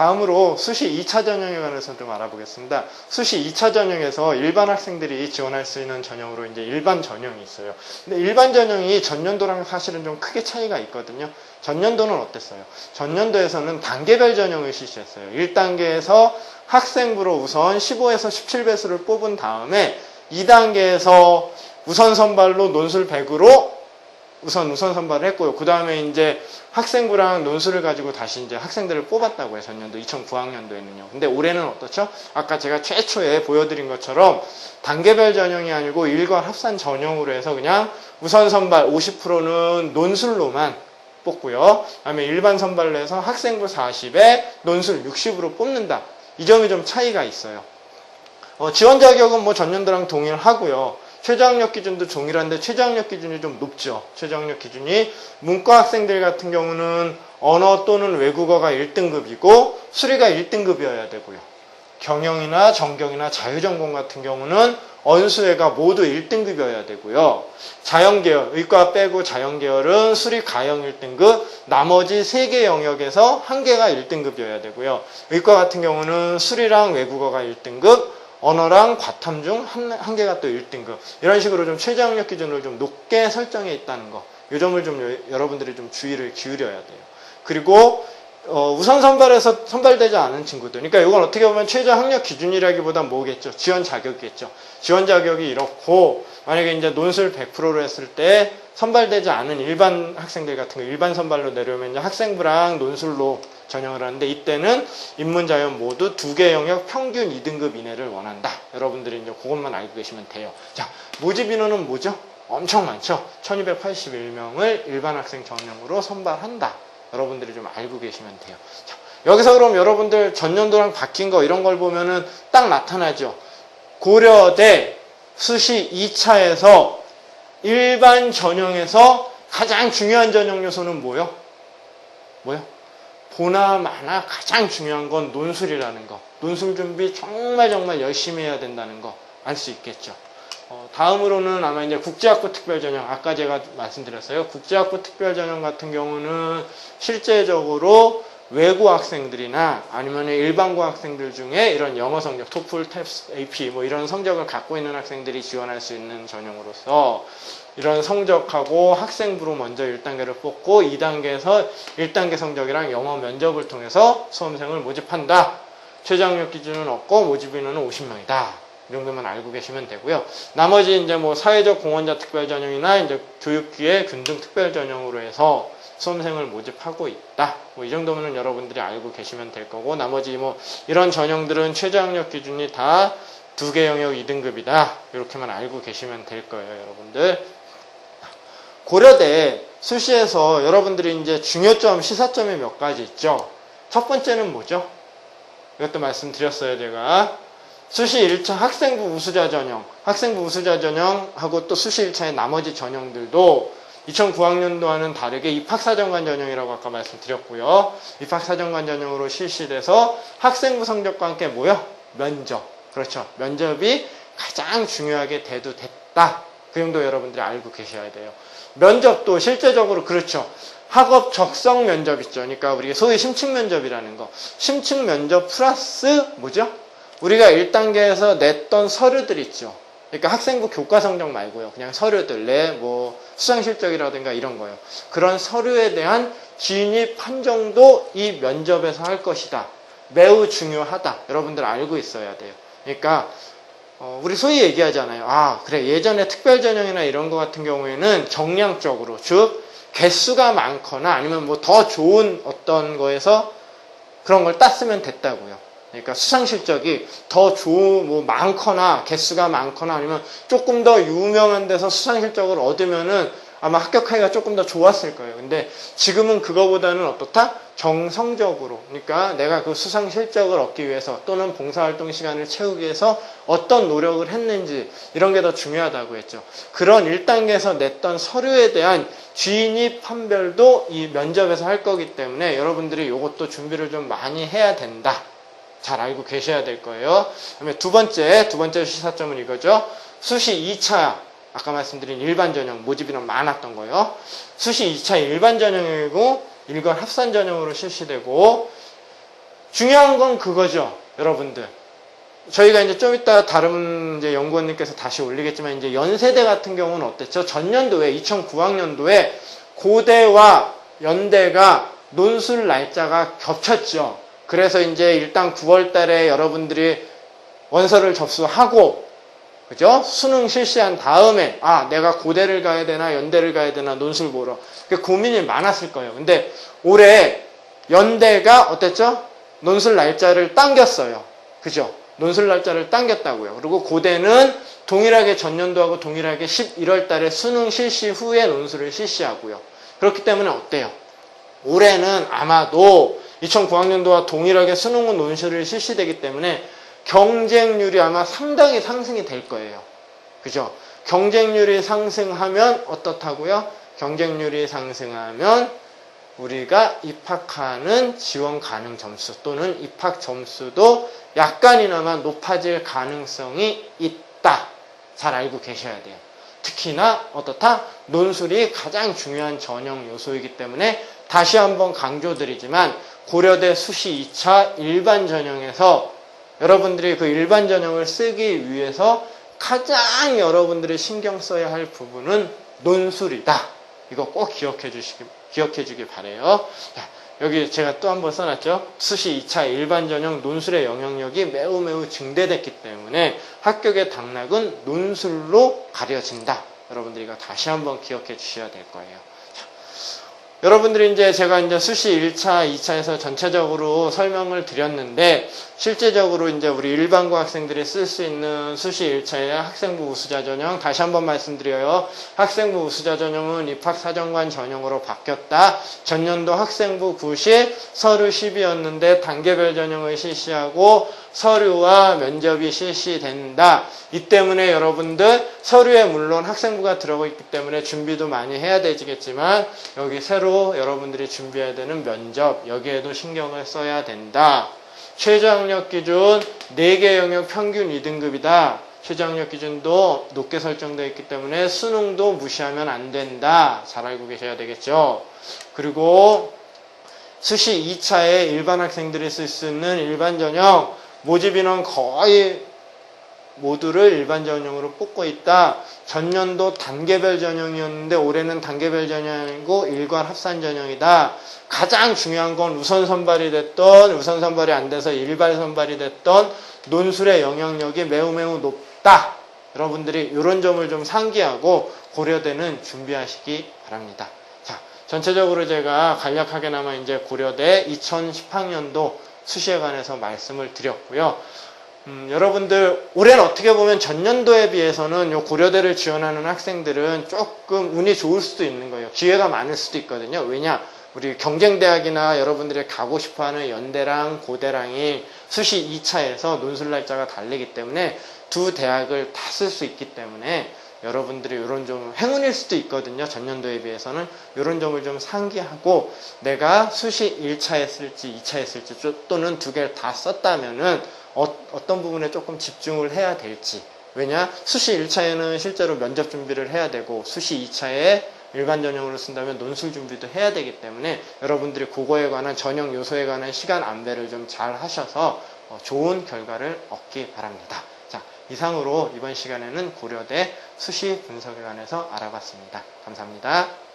다음으로 수시 2차 전형에 관해서 좀 알아보겠습니다. 수시 2차 전형에서 일반 학생들이 지원할 수 있는 전형으로 이제 일반 전형이 있어요. 근데 일반 전형이 전년도랑 사실은 좀 크게 차이가 있거든요. 전년도는 어땠어요? 전년도에서는 단계별 전형을 실시했어요. 1단계에서 학생부로 우선 15에서 17배수를 뽑은 다음에 2단계에서 우선 선발로 논술 100으로 우선 우선 선발을 했고요. 그 다음에 이제 학생부랑 논술을 가지고 다시 이제 학생들을 뽑았다고요. 전년도 2009학년도에는요. 근데 올해는 어떻죠? 아까 제가 최초에 보여드린 것처럼 단계별 전형이 아니고 일괄 합산 전형으로 해서 그냥 우선 선발 50%는 논술로만 뽑고요. 그다음에 일반 선발로 해서 학생부 40에 논술 60으로 뽑는다. 이 점이 좀 차이가 있어요. 어, 지원 자격은 뭐 전년도랑 동일하고요. 최저학력 기준도 동일한데 최저학력 기준이 좀 높죠. 최저학력 기준이 문과 학생들 같은 경우는 언어 또는 외국어가 1등급이고 수리가 1등급이어야 되고요. 경영이나 정경이나 자유전공 같은 경우는 언수회가 모두 1등급이어야 되고요. 자연계열, 의과 빼고 자연계열은 수리 가형 1등급, 나머지 3개 영역에서 한 개가 1등급이어야 되고요. 의과 같은 경우는 수리랑 외국어가 1등급, 언어랑 과탐 중 한, 한 개가 또 1등급. 이런 식으로 좀 최저학력 기준을 좀 높게 설정해 있다는 거. 이 점을 좀 여- 여러분들이 좀 주의를 기울여야 돼요. 그리고 어, 우선 선발에서 선발되지 않은 친구들. 그러니까 이건 어떻게 보면 최저 학력 기준이라기보단 뭐겠죠? 지원 자격이겠죠. 지원 자격이 이렇고, 만약에 이제 논술 100%로 했을 때 선발되지 않은 일반 학생들 같은 거, 일반 선발로 내려오면 학생부랑 논술로 전형을 하는데 이때는 인문자연 모두 두 개 영역 평균 2등급 이내를 원한다. 여러분들이 이제 그것만 알고 계시면 돼요. 자, 모집 인원은 뭐죠? 엄청 많죠? 1281명을 일반 학생 전형으로 선발한다. 여러분들이 좀 알고 계시면 돼요. 자, 여기서 그럼 여러분들 전년도랑 바뀐 거 이런 걸 보면은 딱 나타나죠. 고려대 수시 2차에서 일반 전형에서 가장 중요한 전형 요소는 뭐요? 뭐요? 보나 마나 가장 중요한 건 논술이라는 거. 논술 준비 정말 정말 열심히 해야 된다는 거 알 수 있겠죠. 어, 다음으로는 아마 이제 국제학부 특별전형, 아까 제가 말씀드렸어요. 국제학부 특별전형 같은 경우는 실제적으로 외국 학생들이나 아니면 일반고 학생들 중에 이런 영어 성적, 토플, 탭스, AP 뭐 이런 성적을 갖고 있는 학생들이 지원할 수 있는 전형으로서 이런 성적하고 학생부로 먼저 1단계를 뽑고 2단계에서 1단계 성적이랑 영어 면접을 통해서 수험생을 모집한다. 최저학력 기준은 없고 모집 인원은 50명이다. 이 정도만 알고 계시면 되고요. 나머지 이제 뭐 사회적 공헌자 특별 전형이나 이제 교육기회 균등 특별 전형으로 해서 수험생을 모집하고 있다. 뭐 이 정도면은 여러분들이 알고 계시면 될 거고 나머지 뭐 이런 전형들은 최저학력 기준이 다 두 개 영역 2등급이다. 이렇게만 알고 계시면 될 거예요, 여러분들. 고려대 수시에서 여러분들이 이제 중요점, 시사점이 몇 가지 있죠. 첫 번째는 뭐죠? 이것도 말씀드렸어요, 제가. 수시 1차 학생부 우수자 전형, 학생부 우수자 전형하고 또 수시 1차의 나머지 전형들도 2009학년도와는 다르게 입학사정관 전형이라고 아까 말씀드렸고요. 입학사정관 전형으로 실시돼서 학생부 성적과 함께 뭐요? 면접. 그렇죠. 면접이 가장 중요하게 대두됐다. 그 정도 여러분들이 알고 계셔야 돼요. 면접도 실제적으로 그렇죠. 학업 적성 면접 있죠. 그러니까 우리가 소위 심층 면접이라는 거. 심층 면접 플러스 뭐죠? 우리가 1단계에서 냈던 서류들 있죠. 그러니까 학생부 교과 성적 말고요. 그냥 서류들, 내 뭐 수상 실적이라든가 이런 거요. 그런 서류에 대한 진입 판정도 이 면접에서 할 것이다. 매우 중요하다. 여러분들 알고 있어야 돼요. 그러니까 어, 우리 소위 얘기하잖아요. 아, 그래. 예전에 특별 전형이나 이런 거 같은 경우에는 정량적으로, 즉, 개수가 많거나 아니면 뭐 더 좋은 어떤 거에서 그런 걸 땄으면 됐다고요. 그러니까 수상 실적이 더 좋은, 뭐 많거나 개수가 많거나 아니면 조금 더 유명한 데서 수상 실적을 얻으면은 아마 합격하기가 조금 더 좋았을 거예요. 근데 지금은 그거보다는 어떻다? 정성적으로. 그러니까 내가 그 수상 실적을 얻기 위해서 또는 봉사활동 시간을 채우기 위해서 어떤 노력을 했는지 이런 게 더 중요하다고 했죠. 그런 1단계에서 냈던 서류에 대한 진입 판별도 이 면접에서 할 거기 때문에 여러분들이 이것도 준비를 좀 많이 해야 된다. 잘 알고 계셔야 될 거예요. 그다음에 두 번째, 두 번째 시사점은 이거죠. 수시 2차 아까 말씀드린 일반 전형 모집 인원 많았던 거예요. 수시 2차 일반 전형이고 일괄 합산 전형으로 실시되고 중요한 건 그거죠, 여러분들. 저희가 이제 좀 이따 다른 이제 연구원님께서 다시 올리겠지만 이제 연세대 같은 경우는 어땠죠? 전년도에 2009학년도에 고대와 연대가 논술 날짜가 겹쳤죠. 그래서 이제 일단 9월 달에 여러분들이 원서를 접수하고 그죠? 수능 실시한 다음에 아 내가 고대를 가야 되나 연대를 가야 되나 논술 보러 그 고민이 많았을 거예요. 근데 올해 연대가 어땠죠? 논술 날짜를 당겼어요. 그죠? 논술 날짜를 당겼다고요. 그리고 고대는 동일하게 전년도하고 동일하게 11월 달에 수능 실시 후에 논술을 실시하고요. 그렇기 때문에 어때요? 올해는 아마도 2009학년도와 동일하게 수능 후 논술을 실시되기 때문에 경쟁률이 아마 상당히 상승이 될 거예요. 그죠? 경쟁률이 상승하면 어떻다고요? 경쟁률이 상승하면 우리가 입학하는 지원 가능 점수 또는 입학 점수도 약간이나마 높아질 가능성이 있다. 잘 알고 계셔야 돼요. 특히나 어떻다? 논술이 가장 중요한 전형 요소이기 때문에 다시 한번 강조드리지만 고려대 수시 2차 일반 전형에서 여러분들이 그 일반 전형을 쓰기 위해서 가장 여러분들이 신경 써야 할 부분은 논술이다. 이거 꼭 기억해 주시기, 기억해 주길 바래요. 자, 여기 제가 또 한 번 써놨죠. 수시 2차 일반 전형 논술의 영향력이 매우 매우 증대됐기 때문에 합격의 당락은 논술로 가려진다. 여러분들이 이거 다시 한번 기억해 주셔야 될 거예요. 자, 여러분들이 이제 제가 이제 수시 1차, 2차에서 전체적으로 설명을 드렸는데 실제적으로 이제 우리 일반고 학생들이 쓸 수 있는 수시 1차의 학생부 우수자 전형 다시 한번 말씀드려요. 학생부 우수자 전형은 입학 사정관 전형으로 바뀌었다. 전년도 학생부 90, 서류 10이었는데 단계별 전형을 실시하고 서류와 면접이 실시된다. 이 때문에 여러분들 서류에 물론 학생부가 들어가 있기 때문에 준비도 많이 해야 되겠지만 여기 새로 여러분들이 준비해야 되는 면접 여기에도 신경을 써야 된다. 최저학력 기준 4개 영역 평균 2등급이다. 최저학력 기준도 높게 설정되어 있기 때문에 수능도 무시하면 안 된다. 잘 알고 계셔야 되겠죠. 그리고 수시 2차에 일반 학생들이 쓸 수 있는 일반 전형 모집 인원 거의 모두를 일반 전형으로 뽑고 있다. 전년도 단계별 전형이었는데 올해는 단계별 전형이고 일괄 합산 전형이다. 가장 중요한 건 우선 선발이 됐던 우선 선발이 안 돼서 일괄 선발이 됐던 논술의 영향력이 매우 매우 높다. 여러분들이 이런 점을 좀 상기하고 고려대는 준비하시기 바랍니다. 자, 전체적으로 제가 간략하게나마 이제 고려대 2010학년도 수시에 관해서 말씀을 드렸고요. 음, 여러분들 올해는 어떻게 보면 전년도에 비해서는 요 고려대를 지원하는 학생들은 조금 운이 좋을 수도 있는 거예요. 기회가 많을 수도 있거든요. 왜냐? 우리 경쟁대학이나 여러분들이 가고 싶어하는 연대랑 고대랑이 수시 2차에서 논술 날짜가 다르기 때문에 두 대학을 다 쓸 수 있기 때문에 여러분들이 이런 좀 행운일 수도 있거든요. 전년도에 비해서는 이런 점을 좀 상기하고 내가 수시 1차에 쓸지 2차에 쓸지 또는 두 개를 다 썼다면은 어, 떤 부분에 조금 집중을 해야 될지 왜냐 수시 1차에는 실제로 면접 준비를 해야 되고 수시 2차에 일반 전형으로 쓴다면 논술 준비도 해야 되기 때문에 여러분들이 그거에 관한 전형 요소에 관한 시간 안배를 좀 잘 하셔서 어, 좋은 결과를 얻기 바랍니다. 자, 이상으로 이번 시간에는 고려대 수시 분석에 관해서 알아봤습니다. 감사합니다.